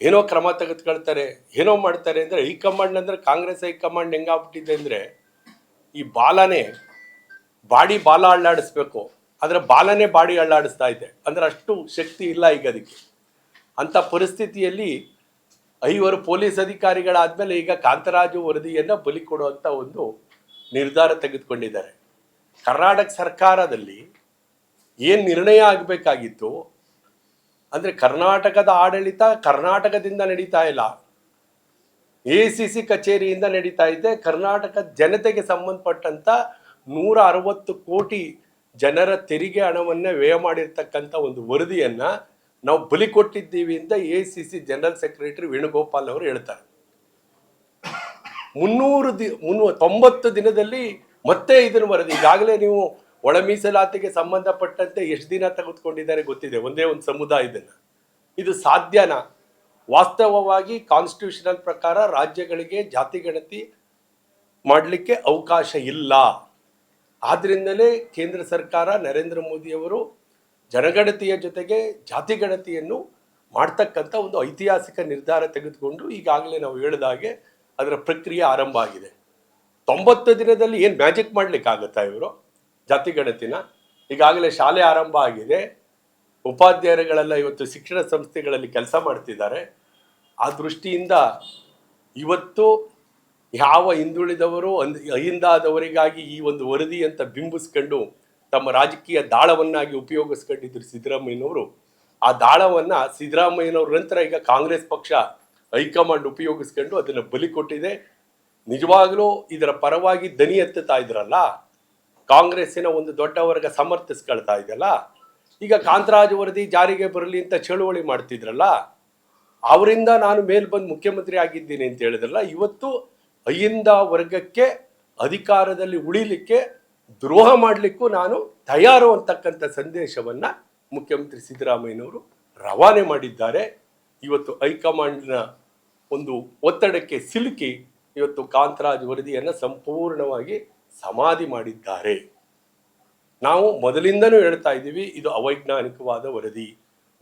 ಏನೋ ಕ್ರಮ ತೆಗೆದುಕೊಳ್ತಾರೆ, ಏನೋ ಮಾಡ್ತಾರೆ ಅಂದರೆ ಹೈಕಮಾಂಡ್ ಅಂದರೆ ಕಾಂಗ್ರೆಸ್ ಹೈಕಮಾಂಡ್ ಹೆಂಗಾಗ್ಬಿಟ್ಟಿದೆ ಅಂದರೆ ಈ ಬಾಲನೇ ಬಾಡಿ ಬಾಲ ಅಳ್ಳಾಡಿಸ್ಬೇಕು. ಆದರೆ ಬಾಲನೇ ಬಾಡಿ ಅಳ್ಳಾಡಿಸ್ತಾ ಇದೆ. ಅಂದರೆ ಅಷ್ಟು ಶಕ್ತಿ ಇಲ್ಲ ಈಗ ಅದಕ್ಕೆ. ಅಂಥ ಪರಿಸ್ಥಿತಿಯಲ್ಲಿ ಐವರು ಪೊಲೀಸ್ ಅಧಿಕಾರಿಗಳಾದಮೇಲೆ ಈಗ ಕಾಂತರಾಜು ವರದಿಯನ್ನು ಬಲಿ ಕೊಡುವಂಥ ಒಂದು ನಿರ್ಧಾರ ತೆಗೆದುಕೊಂಡಿದ್ದಾರೆ. ಕರ್ನಾಟಕ ಸರ್ಕಾರದಲ್ಲಿ ಏನು ನಿರ್ಣಯ ಆಗಬೇಕಾಗಿತ್ತು ಅಂದರೆ ಕರ್ನಾಟಕದ ಆಡಳಿತ ಕರ್ನಾಟಕದಿಂದ ನಡೀತಾ ಇಲ್ಲ. ಎ ಸಿ ಸಿ ಕಚೇರಿಯಿಂದ ನಡೀತಾ ಇದೆ. ಕರ್ನಾಟಕ ಜನತೆಗೆ ಸಂಬಂಧಪಟ್ಟಂಥ ನೂರ ಅರವತ್ತು ಕೋಟಿ ಜನರ ತೆರಿಗೆ ಹಣವನ್ನು ವ್ಯಯ ಮಾಡಿರ್ತಕ್ಕಂಥ ಒಂದು ವರದಿಯನ್ನು ನಾವು ಬಲಿ ಕೊಟ್ಟಿದ್ದೀವಿ ಅಂತ A C C general secretary Venugopal ಅವರು ಹೇಳ್ತಾರೆ. ಮುನ್ನೂರು ದಿ ಮುನ್ನೂ ತೊಂಬತ್ತು ದಿನದಲ್ಲಿ ಮತ್ತೆ ಇದನ್ನು ವರದಿ. ಈಗಾಗಲೇ ನೀವು ಒಳ ಮೀಸಲಾತಿಗೆ ಸಂಬಂಧಪಟ್ಟಂತೆ ಎಷ್ಟು ದಿನ ತೆಗೆದುಕೊಂಡಿದ್ದಾರೆ ಗೊತ್ತಿದೆ. ಒಂದೇ ಒಂದು ಸಮುದಾಯದನ್ನ ಇದು ಸಾಧ್ಯನಾ? ವಾಸ್ತವವಾಗಿ ಕಾನ್ಸ್ಟಿಟ್ಯೂಷನಲ್ ಪ್ರಕಾರ ರಾಜ್ಯಗಳಿಗೆ ಜಾತಿ ಗಣತಿ ಮಾಡಲಿಕ್ಕೆ ಅವಕಾಶ ಇಲ್ಲ. ಆದ್ದರಿಂದಲೇ ಕೇಂದ್ರ ಸರ್ಕಾರ ನರೇಂದ್ರ ಮೋದಿಯವರು ಜನಗಣತಿಯ ಜೊತೆಗೆ ಜಾತಿ ಗಣತಿಯನ್ನು ಮಾಡ್ತಕ್ಕಂಥ ಒಂದು ಐತಿಹಾಸಿಕ ನಿರ್ಧಾರ ತೆಗೆದುಕೊಂಡು ಈಗಾಗಲೇ ನಾವು ಹೇಳಿದ ಹಾಗೆ ಅದರ ಪ್ರಕ್ರಿಯೆ ಆರಂಭ ಆಗಿದೆ. ತೊಂಬತ್ತು ದಿನದಲ್ಲಿ ಏನು ಮ್ಯಾಜಿಕ್ ಮಾಡ್ಲಿಕ್ಕಾಗತ್ತಾ ಇವರು? ಜಾತಿ ಗಣತಿನ ಈಗಾಗಲೇ ಶಾಲೆ ಆರಂಭ ಆಗಿದೆ. ಉಪಾಧ್ಯಾಯರುಗಳೆಲ್ಲ ಇವತ್ತು ಶಿಕ್ಷಣ ಸಂಸ್ಥೆಗಳಲ್ಲಿ ಕೆಲಸ ಮಾಡ್ತಿದ್ದಾರೆ. ಆ ದೃಷ್ಟಿಯಿಂದ ಇವತ್ತು ಯಾವ ಹಿಂದುಳಿದವರು ಅಂದ್, ಅಹಿಂದಾದವರಿಗಾಗಿ ಈ ಒಂದು ವರದಿ ಅಂತ ಬಿಂಬಿಸ್ಕೊಂಡು ತಮ್ಮ ರಾಜಕೀಯ ದಾಳವನ್ನಾಗಿ ಉಪಯೋಗಿಸ್ಕೊಂಡಿದ್ರು ಸಿದ್ದರಾಮಯ್ಯನವರು, ಆ ದಾಳವನ್ನು ಸಿದ್ದರಾಮಯ್ಯನವ್ರ ನಂತರ ಈಗ ಕಾಂಗ್ರೆಸ್ ಪಕ್ಷ ಹೈಕಮಾಂಡ್ ಉಪಯೋಗಿಸ್ಕೊಂಡು ಅದನ್ನು ಬಲಿ ಕೊಟ್ಟಿದೆ. ನಿಜವಾಗ್ಲೂ ಇದರ ಪರವಾಗಿ ದನಿ ಎತ್ತುತ್ತಾ ಇದ್ರಲ್ಲ ಕಾಂಗ್ರೆಸ್ಸಿನ ಒಂದು ದೊಡ್ಡ ವರ್ಗ ಸಮರ್ಥಿಸ್ಕೊಳ್ತಾ ಇದೆಯಲ್ಲ? ಈಗ ಕಾಂತರಾಜ್ ವರದಿ ಜಾರಿಗೆ ಬರಲಿ ಅಂತ ಚಳುವಳಿ ಮಾಡ್ತಿದ್ರಲ್ಲ, ಅವರಿಂದ ನಾನು ಮೇಲ್ ಬಂದು ಮುಖ್ಯಮಂತ್ರಿ ಆಗಿದ್ದೀನಿ ಅಂತ ಹೇಳಿದ್ರಲ್ಲ, ಇವತ್ತು ಅಯ್ಯಿಂದ ವರ್ಗಕ್ಕೆ ಅಧಿಕಾರದಲ್ಲಿ ಉಳಿಲಿಕ್ಕೆ ದ್ರೋಹ ಮಾಡಲಿಕ್ಕೂ ನಾನು ತಯಾರು ಅಂತಕ್ಕಂಥ ಸಂದೇಶವನ್ನು ಮುಖ್ಯಮಂತ್ರಿ ಸಿದ್ದರಾಮಯ್ಯನವರು ರವಾನೆ ಮಾಡಿದ್ದಾರೆ. ಇವತ್ತು ಹೈಕಮಾಂಡ್ನ ಒಂದು ಒತ್ತಡಕ್ಕೆ ಸಿಲುಕಿ ಇವತ್ತು ಕಾಂತರಾಜ್ ವರದಿಯನ್ನು ಸಂಪೂರ್ಣವಾಗಿ ಸಮಾಧಿ ಮಾಡಿದ್ದಾರೆ. ನಾವು ಮೊದಲಿಂದನೂ ಹೇಳ್ತಾ ಇದ್ದೀವಿ, ಇದು ಅವೈಜ್ಞಾನಿಕವಾದ ವರದಿ,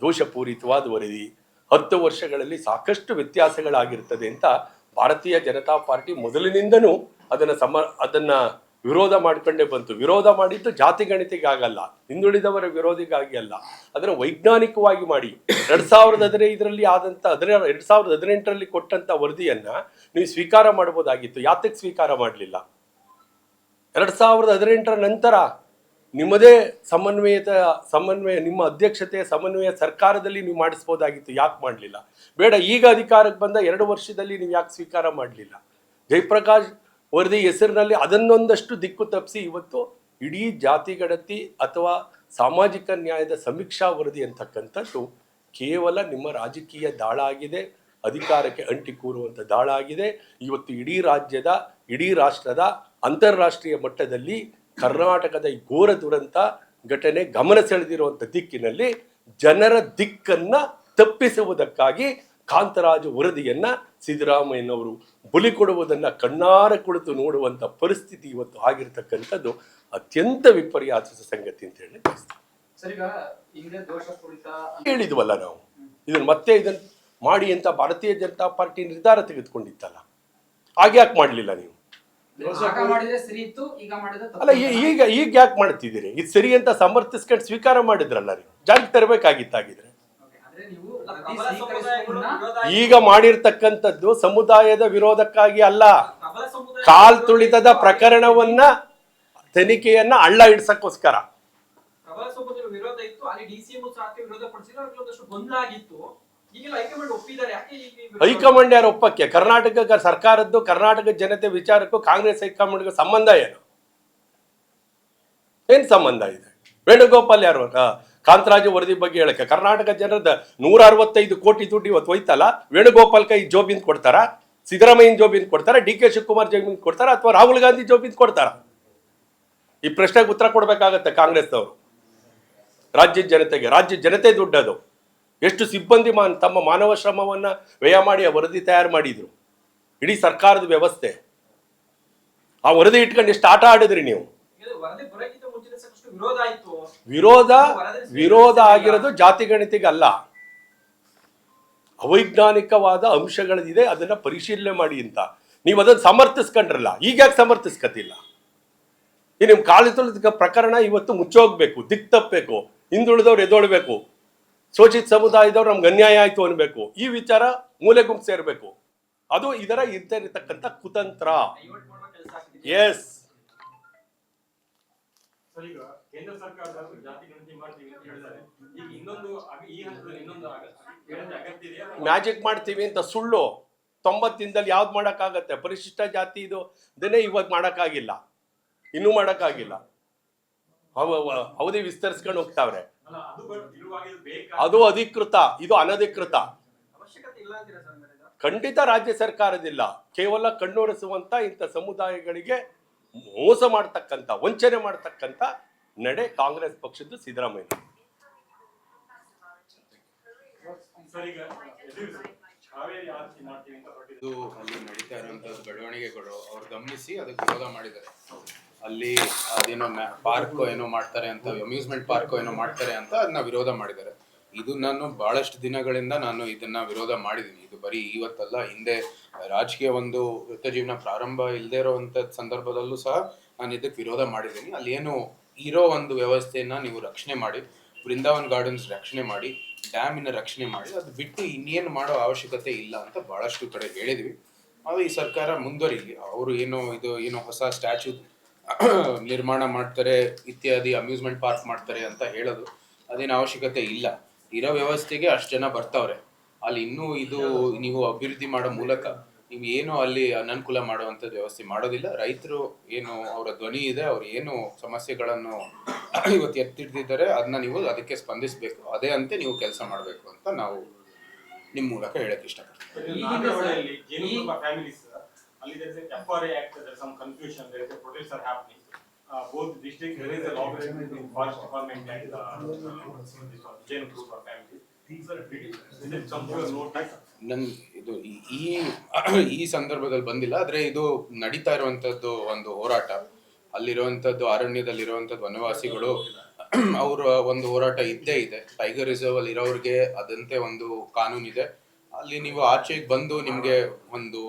ದೋಷಪೂರಿತವಾದ ವರದಿ. ಹತ್ತು ವರ್ಷಗಳಲ್ಲಿ ಸಾಕಷ್ಟು ವ್ಯತ್ಯಾಸಗಳಾಗಿರ್ತದೆ ಅಂತ ಭಾರತೀಯ ಜನತಾ ಪಾರ್ಟಿ ಮೊದಲಿನಿಂದನೂ ಅದನ್ನು ಸಮ, ಅದನ್ನು ವಿರೋಧ ಮಾಡ್ಕೊಂಡೇ ಬಂತು. ವಿರೋಧ ಮಾಡಿದ್ದು ಜಾತಿ ಗಣಿತಿಗಾಗಲ್ಲ, ಹಿಂದುಳಿದವರ ವಿರೋಧಿಗಾಗಿ ಅಲ್ಲ. ಅದನ್ನು ವೈಜ್ಞಾನಿಕವಾಗಿ ಮಾಡಿ. ಎರಡು ಸಾವಿರದ ಹದಿನೈದರಲ್ಲಿ ಆದಂಥ ಹದಿನ ಎರಡು ಸಾವಿರದ ಹದಿನೆಂಟರಲ್ಲಿ ಕೊಟ್ಟಂಥ ವರದಿಯನ್ನು ನೀವು ಸ್ವೀಕಾರ ಮಾಡಬಹುದಾಗಿತ್ತು. ಯಾತಕ್ಕೆ ಸ್ವೀಕಾರ ಮಾಡಲಿಲ್ಲ? ಎರಡ್ ಸಾವಿರದ ಹದಿನೆಂಟರ ನಂತರ ನಿಮ್ಮದೇ ಸಮನ್ವಯತ, ಸಮನ್ವಯ, ನಿಮ್ಮ ಅಧ್ಯಕ್ಷತೆ, ಸಮನ್ವಯ ಸರ್ಕಾರದಲ್ಲಿ ನೀವು ಮಾಡಿಸ್ಬೋದಾಗಿತ್ತು. ಯಾಕೆ ಮಾಡಲಿಲ್ಲ? ಬೇಡ, ಈಗ ಅಧಿಕಾರಕ್ಕೆ ಬಂದ ಎರಡು ವರ್ಷದಲ್ಲಿ ನೀವು ಯಾಕೆ ಸ್ವೀಕಾರ ಮಾಡಲಿಲ್ಲ? ಜಯಪ್ರಕಾಶ್ ವರದಿ ಹೆಸರಿನಲ್ಲಿ ಅದನ್ನೊಂದಷ್ಟು ದಿಕ್ಕು ತಪ್ಪಿಸಿ ಇವತ್ತು ಇಡೀ ಜಾತಿ ಗಣತಿ ಅಥವಾ ಸಾಮಾಜಿಕ ನ್ಯಾಯದ ಸಮೀಕ್ಷಾ ವರದಿ ಅಂತಕ್ಕಂಥದ್ದು ಕೇವಲ ನಿಮ್ಮ ರಾಜಕೀಯ ದಾಳ ಆಗಿದೆ. ಅಧಿಕಾರಕ್ಕೆ ಅಂಟಿಕೂರುವಂಥ ದಾಳ ಆಗಿದೆ. ಇವತ್ತು ಇಡೀ ರಾಜ್ಯದ, ಇಡೀ ರಾಷ್ಟ್ರದ ಅಂತಾರಾಷ್ಟ್ರೀಯ ಮಟ್ಟದಲ್ಲಿ ಕರ್ನಾಟಕದ ಈ ಘೋರ ದುರಂತ ಘಟನೆ ಗಮನ ಸೆಳೆದಿರುವಂಥ ದಿಕ್ಕಿನಲ್ಲಿ ಜನರ ದಿಕ್ಕನ್ನು ತಪ್ಪಿಸುವುದಕ್ಕಾಗಿ ಕಾಂತರಾಜು ವರದಿಯನ್ನು ಸಿದ್ದರಾಮಯ್ಯನವರು ಬಲಿ ಕೊಡುವುದನ್ನು ಕಣ್ಣಾರ ಕುಳಿತು ನೋಡುವಂಥ ಪರಿಸ್ಥಿತಿ ಇವತ್ತು ಆಗಿರತಕ್ಕಂಥದ್ದು ಅತ್ಯಂತ ವಿಪರ್ಯಾಸ ಸಂಗತಿ ಅಂತ ಹೇಳಿ ಹೇಳಿದ್ವಲ್ಲ ನಾವು. ಇದನ್ನು ಮತ್ತೆ ಇದನ್ನು ಮಾಡಿ ಅಂತ ಭಾರತೀಯ ಜನತಾ ಪಾರ್ಟಿ ನಿರ್ಧಾರ ತೆಗೆದುಕೊಂಡಿತ್ತಲ್ಲ. ಹಾಗೆ ಯಾಕೆ ಮಾಡಲಿಲ್ಲ ನೀವು? ಆಗ ಮಾಡಿದ್ರೆ ಸರಿ ಇತ್ತು ಈಗ ಮಾಡಿದ್ರೆ ತಪ್ಪು ಅಲ್ಲ ಈ- ಈಗ ಈಗ ಯಾಕೆ ಮಾಡ್ತಿದ್ದೀರಿ? ಇದು ಸರಿ ಅಂತ ಸಮರ್ಥಿಸ್ಕೊಂಡು ಸ್ವೀಕಾರ ಮಾಡಿದ್ರಲ್ಲ ರೀ ಜಾಗ ತರಬೇಕಾಗಿತ್ತಾಗಿದ್ರೆ Okay, ಆದ್ರೆ ನೀವು ವರದಿ ಪ್ರಬಲ ಸಮುದಾಯಗಳು ಸ್ವೀಕರಿಸುವುದನ್ನ ವಿರೋಧ ಆಯ್ತು. ಈಗ ಮಾಡಿರ್ತಕ್ಕಂಥದ್ದು ಸಮುದಾಯದ ವಿರೋಧಕ್ಕಾಗಿ ಅಲ್ಲ. ಸಮುದಾಯ ಕಾಲ್ ತುಳಿತದ. ಪ್ರಕರಣವನ್ನ ತನಿಖೆಯನ್ನ ಹಳ್ಳ ಇಡ್ಸಕ್ಕೋಸ್ಕರ ಸಮುದಾಯ ವಿರೋಧ ಇತ್ತು ಅಲ್ಲಿ ಡಿಸಿಎಂ ಸಹ ವಿರೋಧ ಪಡಿಸಿದ್ರು ಅವ್ರಿಗೆ ಒಂದಷ್ಟು ಗೊಂದಲ ಆಗಿತ್ತು. ಈಗೆಲ್ಲ ಹೈಕಮಾಂಡ್ ಯಾರು ಒಪ್ಪಕ್ಕೆ? ಕರ್ನಾಟಕ ಸರ್ಕಾರದ್ದು, ಕರ್ನಾಟಕ ಜನತೆ ವಿಚಾರಕ್ಕೂ ಕಾಂಗ್ರೆಸ್ ಹೈಕಮಾಂಡ್ಗೆ ಸಂಬಂಧ ಏನು? ಏನ್ ಸಂಬಂಧ ಇದೆ? ವೇಣುಗೋಪಾಲ್ ಯಾರು? ಕಾಂತರಾಜು ವರದಿ ಬಗ್ಗೆ ಹೇಳಕ್ಕೆ. ಕರ್ನಾಟಕ ಜನರದ ನೂರ ಅರವತ್ತೈದು ಕೋಟಿ ದುಡ್ಡು ಇವತ್ತು ಹೋಯ್ತಲ್ಲ, ವೇಣುಗೋಪಾಲ್ ಕೈ ಜೋಬಿನ್ ಕೊಡ್ತಾರ? ಸಿದ್ದರಾಮಯ್ಯನ ಜೋಬಿನ್ ಕೊಡ್ತಾರ? ಡಿ ಕೆ ಶಿವಕುಮಾರ್ ಜೋಬಿನ್ ಕೊಡ್ತಾರ? ಅಥವಾ ರಾಹುಲ್ ಗಾಂಧಿ ಜೋಬಿನ್ ಕೊಡ್ತಾರ? ಈ ಪ್ರಶ್ನೆಗೆ ಉತ್ತರ ಕೊಡ್ಬೇಕಾಗತ್ತೆ ಕಾಂಗ್ರೆಸ್ನವರು. ರಾಜ್ಯದ ಜನತೆಗೆ ರಾಜ್ಯ ಜನತೆ ದುಡ್ಡದು. ಎಷ್ಟು ಸಿಬ್ಬಂದಿ ಮಾನ್ ತಮ್ಮ ಮಾನವ ಶ್ರಮವನ್ನು ವ್ಯಯ ಮಾಡಿ ಆ ವರದಿ ತಯಾರು ಮಾಡಿದರು? ಇಡೀ ಸರ್ಕಾರದ ವ್ಯವಸ್ಥೆ. ಆ ವರದಿ ಇಟ್ಕೊಂಡು ಎಷ್ಟು ಆಟ ಆಡಿದ್ರಿ ನೀವು? ವಿರೋಧ ವಿರೋಧ ಆಗಿರೋದು ಜಾತಿ ಗಣಿತಿಗೆ ಅಲ್ಲ ಅವೈಜ್ಞಾನಿಕವಾದ ಅಂಶಗಳಿದೆ ಅದನ್ನ ಪರಿಶೀಲನೆ ಮಾಡಿ ಅಂತ. ನೀವು ಅದನ್ನು ಸಮರ್ಥಿಸ್ಕೊಂಡ್ರಲ್ಲ ಈಗ ಯಾಕೆ ಸಮರ್ಥಿಸ್ಕತಿಲ್ಲ? ಈ ನಿಮ್ಮ ತುಳಿದ ಪ್ರಕರಣ ಇವತ್ತು ಮುಚ್ಚೋಗ್ಬೇಕು ದಿಕ್ಕ ತಪ್ಪಬೇಕು ಹಿಂದುಳಿದವ್ರು ಎದೊಳ್ಬೇಕು. ಶೋಷಿತ ಸಮುದಾಯದವ್ರು ನಮ್ಗೆ ಅನ್ಯಾಯ ಆಯ್ತು ಅನ್ಬೇಕು. ಈ ವಿಚಾರ ಮೂಲೆ ಗುಂಪು ಸೇರ್ಬೇಕು. ಅದು ಇದರ ಇರ್ತಕ್ಕಂಥ ಕುತಂತ್ರ. ಎಸ್ ಕೇಂದ್ರ ಸರ್ಕಾರದ ಜಾತಿ ಗಣತಿ ಮಾಡ್ತೀವಿ ಅಂತ ಹೇಳಿದ್ದಾರೆ. ಈಗ ಇನ್ನೊಂದು ಈ ಹಂತದಲ್ಲಿ ಇನ್ನೊಂದು ಅಗ- ಗಣತಿ ಅಗತ್ಯ ಇದೆಯಾ ಮ್ಯಾಜಿಕ್ ಮಾಡ್ತೀವಿ ಅಂತ ಸುಳ್ಳು. ತೊಂಬತ್ತಿಂದಲ್ಲಿ ಯಾವ್ದು ಮಾಡೋಕ್ಕಾಗತ್ತೆ? ಪರಿಶಿಷ್ಟ ಜಾತಿ ಇದು ಇದನ್ನೇ ಇವಾಗ ಮಾಡೋಕ್ಕಾಗಿಲ್ಲ. ಇನ್ನೂ ಮಾಡೋಕ್ಕಾಗಿಲ್ಲ. ಅವ ಅವ- ಅವಧಿ ವಿಸ್ತರಿಸ್ಕೊಂಡು ಹೋಗ್ತಾವ್ರೆ. ಅದು ಅಧಿಕೃತ ಇದು ಅನಧಿಕೃತ. ಅವಶ್ಯಕತೆ ಇಲ್ಲ ಅಂತೀರಾ ಸರ್ ಖಂಡಿತ ರಾಜ್ಯ ಸರ್ಕಾರದಿಲ್ಲ. ಕೇವಲ ಕಣ್ಣೊರೆಸುವಂತ ಇಂಥ ಸಮುದಾಯಗಳಿಗೆ ಮೋಸ ಮಾಡ್ತಕ್ಕಂಥ ವಂಚನೆ ಮಾಡ್ತಕ್ಕಂಥ ನಡೆ ಕಾಂಗ್ರೆಸ್ ಪಕ್ಷದ್ದು ಸಿದ್ದರಾಮಯ್ಯ. ಅಲ್ಲಿ ನಡೀತಾ ಬೆಳವಣಿಗೆಗಳು ಅವ್ರು ಗಮನಿಸಿ ಅದಕ್ಕೆ ವಿರೋಧ ಮಾಡಿದ್ದಾರೆ. ಅಲ್ಲಿ ಅದೇನೋ ಪಾರ್ಕ್ ಏನೋ ಮಾಡ್ತಾರೆ ಅಂತ ಅಮ್ಯೂಸ್ಮೆಂಟ್ ಪಾರ್ಕ್ ಏನೋ ಮಾಡ್ತಾರೆ ಅಂತ ಅದನ್ನ ವಿರೋಧ ಮಾಡಿದ್ದಾರೆ. ಇದು ನಾನು ಬಹಳಷ್ಟು ದಿನಗಳಿಂದ ನಾನು ಇದನ್ನ ವಿರೋಧ ಮಾಡಿದ್ದೀನಿ. ಇದು ಬರೀ ಇವತ್ತಲ್ಲ ಹಿಂದೆ ರಾಜಕೀಯ ಒಂದು ವೃತ್ತ ಜೀವನ ಪ್ರಾರಂಭ ಇಲ್ಲದೆ ಇರೋವಂಥ ಸಂದರ್ಭದಲ್ಲೂ ಸಹ ನಾನು ಇದಕ್ಕೆ ವಿರೋಧ ಮಾಡಿದ್ದೀನಿ. ಅಲ್ಲಿ ಏನು ಇರೋ ಒಂದು ವ್ಯವಸ್ಥೆಯನ್ನ ನೀವು ರಕ್ಷಣೆ ಮಾಡಿ ಬೃಂದಾವನ್ ಗಾರ್ಡನ್ಸ್ ರಕ್ಷಣೆ ಮಾಡಿ, ಡ್ಯಾಮಿನ ರಕ್ಷಣೆ ಮಾಡಿ, ಅದು ಬಿಟ್ಟು ಇನ್ನೇನು ಮಾಡೋ ಅವಶ್ಯಕತೆ ಇಲ್ಲ ಅಂತ ಬಹಳಷ್ಟು ಕಡೆ ಹೇಳಿದ್ವಿ. ಅದು ಈ ಸರ್ಕಾರ ಮುಂದುವರಿಲಿ. ಅವರು ಏನೋ ಇದು, ಏನೋ ಹೊಸ ಸ್ಟ್ಯಾಚ್ಯೂ ನಿರ್ಮಾಣ ಮಾಡ್ತಾರೆ, ಇತ್ಯಾದಿ ಅಮ್ಯೂಸ್ಮೆಂಟ್ ಪಾರ್ಕ್ ಮಾಡ್ತಾರೆ ಅಂತ ಹೇಳೋದು ಅದೇನು ಅವಶ್ಯಕತೆ ಇಲ್ಲ. ಇರೋ ವ್ಯವಸ್ಥೆಗೆ ಅಷ್ಟು ಜನ ಬರ್ತಾವ್ರೆ. ಅಲ್ಲಿ ಇನ್ನೂ ಇದು ನೀವು ಅಭಿವೃದ್ಧಿ ಮಾಡೋ ಮೂಲಕ ನೀವು ಏನು ಅಲ್ಲಿ ಅನನುಕೂಲ ಮಾಡುವಂಥದ್ದು ವ್ಯವಸ್ಥೆ ಮಾಡೋದಿಲ್ಲ. ರೈತರು ಏನು ಅವರ ಧ್ವನಿ ಇದೆ, ಅವ್ರು ಏನು ಸಮಸ್ಯೆಗಳನ್ನು (coughs) ಇವತ್ತು ಎತ್ತಿಡ್ದಿದ್ದಾರೆ ಅದನ್ನ ನೀವು ಅದಕ್ಕೆ ಸ್ಪಂದಿಸಬೇಕು. ಅದೇ ಅಂತೆ ನೀವು ಕೆಲಸ ಮಾಡಬೇಕು ಅಂತ ನಾವು ನಿಮ್ಮ ಮೂಲಕ ಹೇಳಕ್ಕೆ ಇಷ್ಟಪಡ್ತೀನಿ ಅಲ್ಲಿ there is a FRA act there is some confusion there is a protest are happening uh, both district there is a lobbying in forest department and uh, Jain group of families ಇದು ಈ- ಈ ಸಂದರ್ಭದಲ್ಲಿ ಬಂದಿಲ್ಲ ಆದ್ರೆ ಇದು ನಡೀತಾ ಇರುವಂತದ್ದು ಒಂದು ಹೋರಾಟ ಅಲ್ಲಿರುವಂತದ್ದು ಅರಣ್ಯದಲ್ಲಿರುವಂತದ್ದು ವನವಾಸಿಗಳು ಅವರ ಒಂದು ಹೋರಾಟ ಇದ್ದೇ ಇದೆ ಟೈಗರ್ ರಿಸರ್ವ್ ಅಲ್ಲಿ ಇರೋರಿಗೆ ಅದಂತೆ ಒಂದು ಕಾನೂನು ಇದೆ ಅಲ್ಲಿ ನೀವು ಆಚೆಗೆ ಬಂದು ನಿಮ್ಗೆ ಒಂದು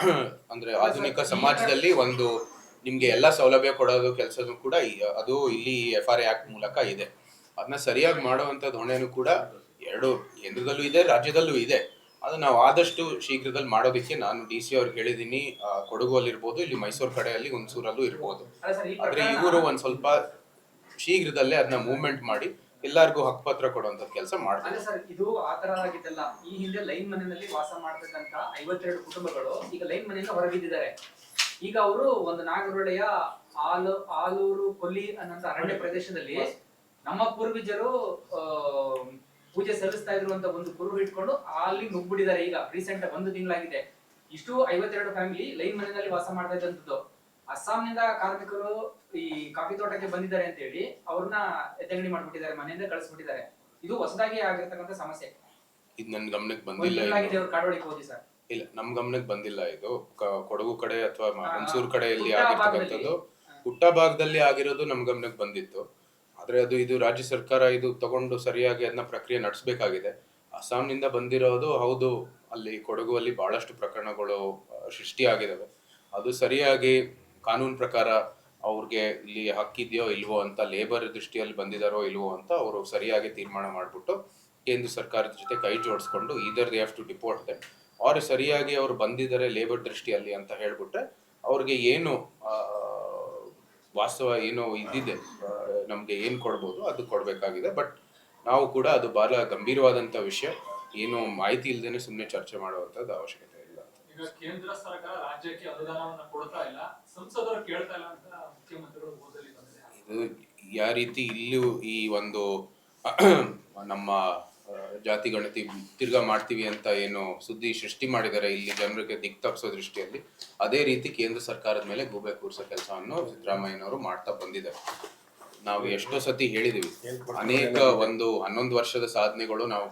(clears throat) ಅಂದ್ರೆ ಆಧುನಿಕ ಸಮಾಜದಲ್ಲಿ ಒಂದು ನಿಮ್ಗೆ ಎಲ್ಲ ಸೌಲಭ್ಯ ಕೊಡೋದು ಕೆಲಸನೂ ಕೂಡ ಈ- ಅದು ಇಲ್ಲಿ ಎಫ್ ಆರ್ ಆಕ್ಟ್ ಮೂಲಕ ಇದೆ. ಅದನ್ನ ಸರಿಯಾಗಿ ಮಾಡುವಂತ ಹೊಣೆನೂ ಕೂಡ ಎರಡು ಕೇಂದ್ರದಲ್ಲೂ ಇದೆ ರಾಜ್ಯದಲ್ಲೂ ಇದೆ. ಅದು ನಾವು ಆದಷ್ಟು ಶೀಘ್ರದಲ್ಲಿ ಮಾಡೋದಕ್ಕೆ ನಾನು ಡಿ ಸಿ ಅವ್ರಿಗೆ ಹೇಳಿದ್ದೀನಿ. ಆ, ಕೊಡಗು ಅಲ್ಲಿ ಇರ್ಬೋದು ಇಲ್ಲಿ ಮೈಸೂರು ಕಡೆಯಲ್ಲಿ ಹುಣಸೂರಲ್ಲೂ ಇರ್ಬೋದು. ಆದ್ರೆ ಇವರು ಒಂದ್ ಸ್ವಲ್ಪ ಶೀಘ್ರದಲ್ಲೇ ಅದನ್ನ ಮೂವ್ಮೆಂಟ್ ಮಾಡಿ ಎಲ್ಲರಿಗೂ ಹಕ್ಕುಪತ್ರ ಕೊಡುವಂತ ಕೆಲಸ ಮಾಡ್ತಾರೆ ಸರ್, ಇದು ಆ ತರ ಆಗಿದ್ದಲ್ಲ. ಈ ಹಿಂದೆ ಲೈನ್ ಮನೆಯಲ್ಲಿ ವಾಸ ಮಾಡ್ತಕ್ಕಂತ ಐವತ್ತೆರಡು ಕುಟುಂಬಗಳು ಈಗ ಲೈನ್ ಮನೆಯಿಂದ ಹೊರಬಿದ್ದಿದ್ದಾರೆ ಈಗ ಅವರು ಒಂದು ನಾಗರೊಳೆಯ ಆಲು, ಆಲೂರು ಕೊಲ್ಲಿ ಅನ್ನೋ ಅರಣ್ಯ ಪ್ರದೇಶದಲ್ಲಿ ನಮ್ಮ ಪೂರ್ವಜರು ಪೂಜೆ ಸಲ್ಲಿಸ್ತಾ ಇರುವಂತ ಒಂದು ಕುರು ಇಟ್ಕೊಂಡು ಅಲ್ಲಿ ನುಗ್ಬಿಟ್ಟಿದ್ದಾರೆ ಈಗ. ರೀಸೆಂಟ್ ಒಂದು ತಿಂಗಳಾಗಿದೆ. ಇಷ್ಟು ಐವತ್ತೆರಡು ಫ್ಯಾಮಿಲಿ ಲೈನ್ ಮನೆಯಲ್ಲಿ ವಾಸ ಮಾಡ್ತಾ ಇದ್ದಂಥದ್ದು. ಅಸ್ಸಾಂನಿಂದ ಕಾರ್ಮಿಕರು ಈ ಕಾಫಿ ತೋಟಕ್ಕೆ ಬಂದಿದ್ದಾರೆ ಅಂತ ಹೇಳಿ ಅವ್ರನ್ನ ಎತ್ತಂಗಡಿ ಮಾಡ್ಬಿಟ್ಟಿದ್ದಾರೆ ಮನೆಯಿಂದ ಕಳಿಸ್ಬಿಟ್ಟಿದ್ದಾರೆ. ಇದು ಹೊಸದಾಗಿ ಆಗಿರ್ತಕ್ಕಂಥ ಸಮಸ್ಯೆ. ಇದು ನನ್ನ ಗಮನಕ್ಕೆ ಬಂದಿಲ್ಲ. ಅವ್ರು ಕಾಡೋಳಿಗೆ ಹೋಗಿ ಸರ್. ಇಲ್ಲ ನಮ್ ಗಮನಕ್ಕೆ ಬಂದಿಲ್ಲ ಇದು. ಕ- ಕೊಡಗು ಕಡೆ ಅಥವಾ ಮೈಸೂರು ಕಡೆ ಕಡೆಯಲ್ಲಿ ಹುಟ್ಟ ಆಗಿರ್ತಕ್ಕಂಥದ್ದು. ಭಾಗದಲ್ಲಿ. ಹುಟ್ಟ ಭಾಗದಲ್ಲಿ ಆಗಿರೋದು ನಮ್ ಗಮನಕ್ಕೆ ಬಂದಿತ್ತು. ಆದ್ರೆ ಅದು ಇದು ರಾಜ್ಯ ಸರ್ಕಾರ ಇದು ತಗೊಂಡು ಸರಿಯಾಗಿ ಅದನ್ನ ಪ್ರಕ್ರಿಯೆ ನಡೆಸಬೇಕಾಗಿದೆ. ಅಸ್ಸಾಂನಿಂದ ಬಂದಿರೋದು ಹೌದು ಅಲ್ಲಿ ಕೊಡಗುವಲ್ಲಿ ಬಹಳಷ್ಟು ಪ್ರಕರಣಗಳು ಸೃಷ್ಟಿ ಸೃಷ್ಟಿಯಾಗಿದ್ದಾವೆ ಅದು ಸರಿಯಾಗಿ ಕಾನೂನು ಪ್ರಕಾರ ಅವ್ರಿಗೆ ಇಲ್ಲಿ ಹಕ್ಕಿದೆಯೋ ಇಲ್ವೋ ಅಂತ ಲೇಬರ್ ದೃಷ್ಟಿಯಲ್ಲಿ ಬಂದಿದಾರೋ ಇಲ್ವೋ ಅಂತ ಅವರು ಸರಿಯಾಗಿ ತೀರ್ಮಾನ ಮಾಡಿಬಿಟ್ಟು ಕೇಂದ್ರ ಸರ್ಕಾರದ ಜೊತೆ ಕೈ ಜೋಡಿಸ್ಕೊಂಡು ಇದರ್ they have to deport them ಅವ್ರು ಸರಿಯಾಗಿ ಅವ್ರು ಬಂದಿದ್ದಾರೆ ಲೇಬರ್ ದೃಷ್ಟಿಯಲ್ಲಿ ಅಂತ ಹೇಳ್ಬಿಟ್ರೆ ಅವ್ರಿಗೆ ಏನು ವಾಸ್ತವ ಏನು ಇದ್ದಿದೆ ನಮಗೆ ಏನು ಕೊಡ್ಬೋದು ಅದು ಕೊಡಬೇಕಾಗಿದೆ. ಬಟ್ ನಾವು ಕೂಡ ಅದು ಬಹಳ ಗಂಭೀರವಾದಂಥ ವಿಷಯ. ಏನು ಮಾಹಿತಿ ಇಲ್ಲದೇನೆ ಸುಮ್ಮನೆ ಚರ್ಚೆ ಮಾಡುವಂಥದ್ದು ಅವಶ್ಯಕತೆ ಇಲ್ಲ ಈಗ ಕೇಂದ್ರ ಸರ್ಕಾರ ರಾಜ್ಯಕ್ಕೆ ಅನುದಾನವನ್ನು ಕೊಡ್ತಾ ಇಲ್ಲ. ಸಂಸದರು ಕೇಳ್ತಾ ಇಲ್ಲ ಅಂತ ಇದು ಯಾವ ರೀತಿ ಇಲ್ಲೂ ಈ ಒಂದು, ನಮ್ಮ ಜಾತಿ ಗಣತಿ ತಿರ್ಗಾ ಮಾಡ್ತೀವಿ ಅಂತ ಏನು ಸುದ್ದಿ ಸೃಷ್ಟಿ ಮಾಡಿದ್ದಾರೆ ಇಲ್ಲಿ ಜನರಿಗೆ ದಿಕ್ ತಪ್ಪಿಸೋ ದೃಷ್ಟಿಯಲ್ಲಿ, ಅದೇ ರೀತಿ ಕೇಂದ್ರ ಸರ್ಕಾರದ ಮೇಲೆ ಗೂಬೆ ಕೂರಿಸೋ ಕೆಲಸವನ್ನು ಸಿದ್ದರಾಮಯ್ಯನವರು ಮಾಡ್ತಾ ಬಂದಿದ್ದಾರೆ. ನಾವು ಎಷ್ಟೋ ಸತಿ ಹೇಳಿದೀವಿ, ಅನೇಕ ಒಂದು ಹನ್ನೊಂದು ವರ್ಷದ ಸಾಧನೆಗಳು ನಾವು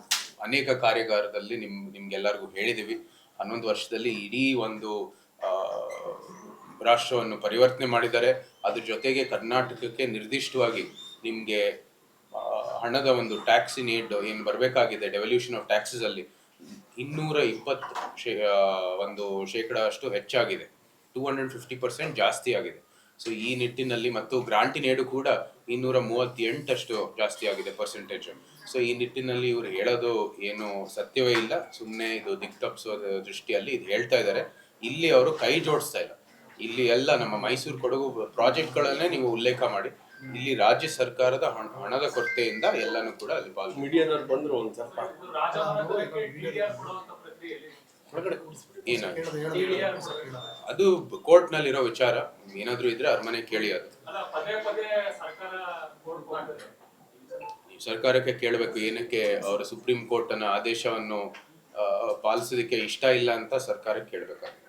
ಅನೇಕ ಕಾರ್ಯಾಗಾರದಲ್ಲಿ ನಿಮ್, ನಿಮ್ಗೆಲ್ಲರಿಗೂ ಹೇಳಿದೀವಿ. ಹನ್ನೊಂದು ವರ್ಷದಲ್ಲಿ ಇಡೀ ಒಂದು ರಾಷ್ಟ್ರವನ್ನು ಪರಿವರ್ತನೆ ಮಾಡಿದ್ದಾರೆ. ಅದ್ರ ಜೊತೆಗೆ ಕರ್ನಾಟಕಕ್ಕೆ ನಿರ್ದಿಷ್ಟವಾಗಿ ನಿಮಗೆ ಹಣದ ಒಂದು ಟ್ಯಾಕ್ಸ್ ನೀಡ್ ಏನು ಬರಬೇಕಾಗಿದೆ ಡೆವಲ್ಯೂಷನ್ ಆಫ್ ಟ್ಯಾಕ್ಸಸ್ ಅಲ್ಲಿ ಇನ್ನೂರ ಇಪ್ಪತ್ತು ಶೇ ಒಂದು ಶೇಕಡ ಅಷ್ಟು ಹೆಚ್ಚಾಗಿದೆ. ಟೂ ಹಂಡ್ರೆಡ್ ಫಿಫ್ಟಿ ಪರ್ಸೆಂಟ್ ಜಾಸ್ತಿ ಆಗಿದೆ. ಸೊ ಈ ನಿಟ್ಟಿನಲ್ಲಿ ಮತ್ತು ಗ್ರಾಂಟಿನೇಡು ಕೂಡ ಇನ್ನೂರ ಮೂವತ್ತೆಂಟಷ್ಟು ಜಾಸ್ತಿ ಆಗಿದೆ ಪರ್ಸೆಂಟೇಜ್ ಸೊ ಈ ನಿಟ್ಟಿನಲ್ಲಿ ಇವರು ಹೇಳೋದು ಏನು ಸತ್ಯವೇ ಇಲ್ಲ. ಸುಮ್ಮನೆ ಇದು ದಿಕ್ ದೃಷ್ಟಿಯಲ್ಲಿ ಇದು ಹೇಳ್ತಾ ಇದ್ದಾರೆ. ಇಲ್ಲಿ ಅವರು ಕೈ ಜೋಡಿಸ್ತಾ ಇಲ್ಲ. ಇಲ್ಲಿ ಎಲ್ಲ ನಮ್ಮ ಮೈಸೂರು ಕೊಡಗು ಪ್ರಾಜೆಕ್ಟ್ಗಳನ್ನೇ ನೀವು ಉಲ್ಲೇಖ ಮಾಡಿ. ಇಲ್ಲಿ ರಾಜ್ಯ ಸರ್ಕಾರದ ಹಣ- ಹಣದ ಕೊರತೆಯಿಂದ ಎಲ್ಲಾನು ಕೂಡ ಅಲ್ಲಿ ಪಾಲ್ಗೊಂಡು. ಮೀಡಿಯಾದವ್ರು ಬಂದ್ರು ಒಂದ್ ಸ್ವಲ್ಪ. ಟಿಡಿಆರ್ ಅದು ಕೋರ್ಟ್ ನಲ್ಲಿರೋ ವಿಚಾರ. ಏನಾದ್ರೂ ಇದ್ರೆ ಅರಮನೆ ಕೇಳಿ ಅದು. ಅಲ್ಲ ಪದೇ ಪದೇ ಸರ್ಕಾರ ಕೋರ್ಟ್ ನೀವು ಸರ್ಕಾರಕ್ಕೆ ಕೇಳಬೇಕು ಏನಕ್ಕೆ ಅವರ ಸುಪ್ರೀಂ ಕೋರ್ಟ್ ಅನ್ನ ಆದೇಶವನ್ನು ಪಾಲಿಸೋದಕ್ಕೆ ಇಷ್ಟ ಇಲ್ಲ ಅಂತ ಸರ್ಕಾರಕ್ಕೆ ಕೇಳಬೇಕಾಗುತ್ತೆ.